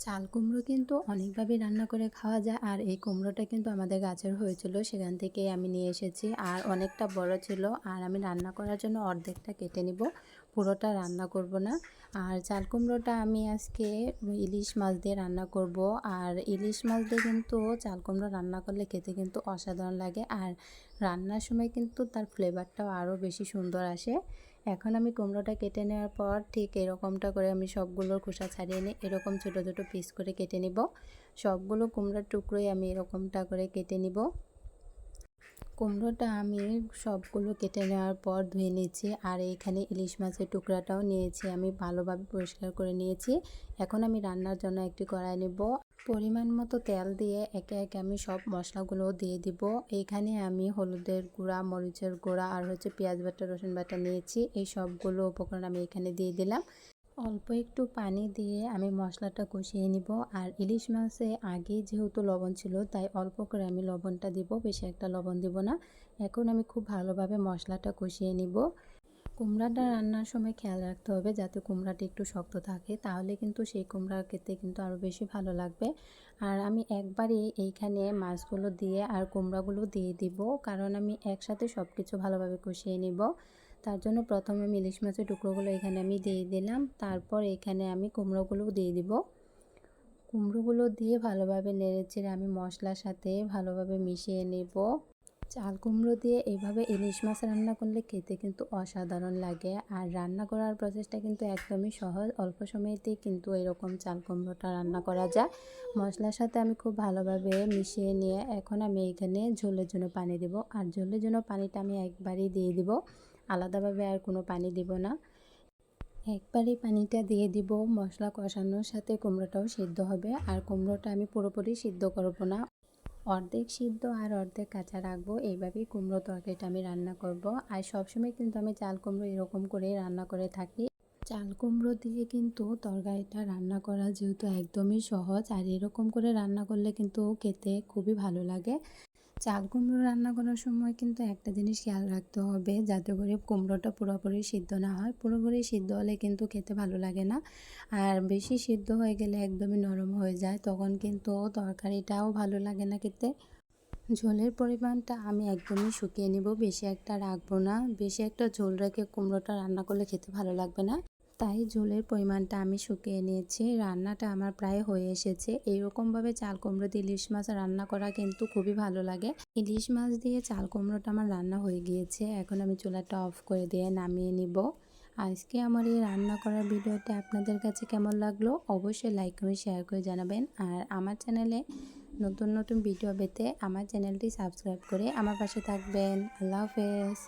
চাল কুমড়ো কিন্তু অনেকভাবে রান্না করে খাওয়া যায়, আর এই কুমড়োটা কিন্তু আমাদের গাছের হয়েছিল, সেখান থেকে আমি নিয়ে এসেছি। আর অনেকটা বড় ছিল, আর আমি রান্না করার জন্য অর্ধেকটা কেটে নিব। পুরোটা রান্না করব না। আর চাল কুমড়োটা আমি আজকে ইলিশ মাছ দিয়ে রান্না করব। আর ইলিশ মাছ দিয়ে কিন্তু চাল কুমড়ো রান্না করলে খেতে কিন্তু অসাধারণ লাগে। আর রান্নার সময় কিন্তু তার ফ্লেভারটাও আরও বেশি সুন্দর আসে। এখন আমি কুমড়োটা কেটে নেওয়ার পর ঠিক এরকমটা করে আমি সবগুলোর খোসা ছাড়িয়ে নিই এরকম ছোটো ছোটো পিস করে কেটে নিব। সবগুলো কুমড়োর টুকরোই আমি এরকমটা করে কেটে নিব। কুমড়োটা আমি সবগুলো কেটে নেওয়ার পর ধুয়ে নিয়েছি। আর এইখানে ইলিশ মাছের টুকরাটাও নিয়েছি। আমি ভালোভাবে পরিষ্কার করে নিয়েছি। এখন আমি রান্নার জন্য একটি কড়াই নেব। পরিমাণ মতো তেল দিয়ে একে একে আমি সব মশলাগুলো দিয়ে দিব। এইখানে আমি হলুদের গুঁড়া, মরিচের গুঁড়া আর হচ্ছে পেঁয়াজ বাটা, রসুন বাটা নিয়েছি। এই সবগুলো উপকরণ আমি এখানে দিয়ে দিলাম। অল্প একটু পানি দিয়ে আমি মশলাটা কষিয়ে নিব। আর ইলিশ মাছে আগে যেহেতু লবণ ছিল, তাই অল্প করে আমি লবণটা দিব, বেশি একটা লবণ দিব না। এখন আমি খুব ভালোভাবে মশলাটা কষিয়ে নিব। কুমড়াটা রান্নার সময় খেয়াল রাখতে হবে, যাতে কুমড়াটা একটু শক্ত থাকে, তাহলে কিন্তু সেই কুমড়া খেতে কিন্তু আরও বেশি ভালো লাগবে। আর আমি একবারই এইখানে মাছগুলো দিয়ে আর কুমড়াগুলো দিয়ে দিব, কারণ আমি একসাথে সব কিছু ভালোভাবে কষিয়ে নিব। তার জন্য প্রথমে আমি ইলিশ মাছের টুকরোগুলো এখানে আমি দিয়ে দিলাম। তারপর এখানে আমি কুমড়োগুলো দিয়ে দিব। কুমড়োগুলো দিয়ে ভালোভাবে নেড়েচেড়ে আমি মশলার সাথে ভালোভাবে মিশিয়ে নেব। চাল কুমড়ো দিয়ে এইভাবে ইলিশ মাছ রান্না করলে খেতে কিন্তু অসাধারণ লাগে। আর রান্না করার প্রসেসটা কিন্তু একদমই সহজ। অল্প সময়তেই কিন্তু এরকম চাল কুমড়োটা রান্না করা যায়। মশলার সাথে আমি খুব ভালোভাবে মিশিয়ে নিয়ে এখন আমি এখানে ঝোলের জন্য পানি দেব। আর ঝোলের জন্য পানিটা আমি একবারই দিয়ে দিব। আলাদাভাবে আর কোনো পানি দিব না। একবারই পানিটা দিয়ে দিব, মশলা কষানোর সাথে কুমড়োটাও সিদ্ধ হবে। আর কুমড়োটা আমি পুরোপুরি সিদ্ধ করব না। অর্ধেক সিদ্ধ আর অর্ধেক কাঁচা রাখব। এইভাবেই কুমড়ো তরকারিটা আমি রান্না করব। আর সবসময় কিন্তু আমি চাল কুমড়ো এরকম করেই রান্না করে থাকি। চাল কুমড়ো দিয়ে কিন্তু তরকারিটা রান্না করা যেহেতু একদমই সহজ। আর এরকম করে রান্না করলে কিন্তু খেতে খুবই ভালো লাগে। চাল কুমড়ো রান্না করার সময় কিন্তু একটা জিনিস খেয়াল রাখতে হবে, যাতে করে কুমড়োটা পুরোপুরি সিদ্ধ না হয়। পুরোপুরি সিদ্ধ হলে কিন্তু খেতে ভালো লাগে না। আর বেশি সিদ্ধ হয়ে গেলে একদমই নরম হয়ে যায়, তখন কিন্তু তরকারিটাও ভালো লাগে না খেতে। ঝোলের পরিমাণটা আমি একদমই শুকিয়ে নেব, বেশি একটা রাখব না। বেশি একটা ঝোল রেখে কুমড়োটা রান্না করলে খেতে ভালো লাগবে না। তাই ঝোলের পরিমাণটা আমি শুকিয়ে নিয়েছি। রান্নাটা আমার প্রায় হয়ে এসেছে। এইরকমভাবে চাল কুমড়ো দিয়ে ইলিশ মাছ রান্না করা কিন্তু খুবই ভালো লাগে। ইলিশ মাছ দিয়ে চাল কুমড়োটা আমার রান্না হয়ে গিয়েছে। এখন আমি চুলাটা অফ করে দিয়ে নামিয়ে নিব। আজকে আমার এই রান্না করার ভিডিওটা আপনাদের কাছে কেমন লাগল অবশ্যই লাইক করে শেয়ার করে জানাবেন। আর আমার চ্যানেলে নতুন নতুন ভিডিও পেতে আমার চ্যানেলটি সাবস্ক্রাইব করে আমার পাশে থাকবেন। আল্লাহ হাফেজ।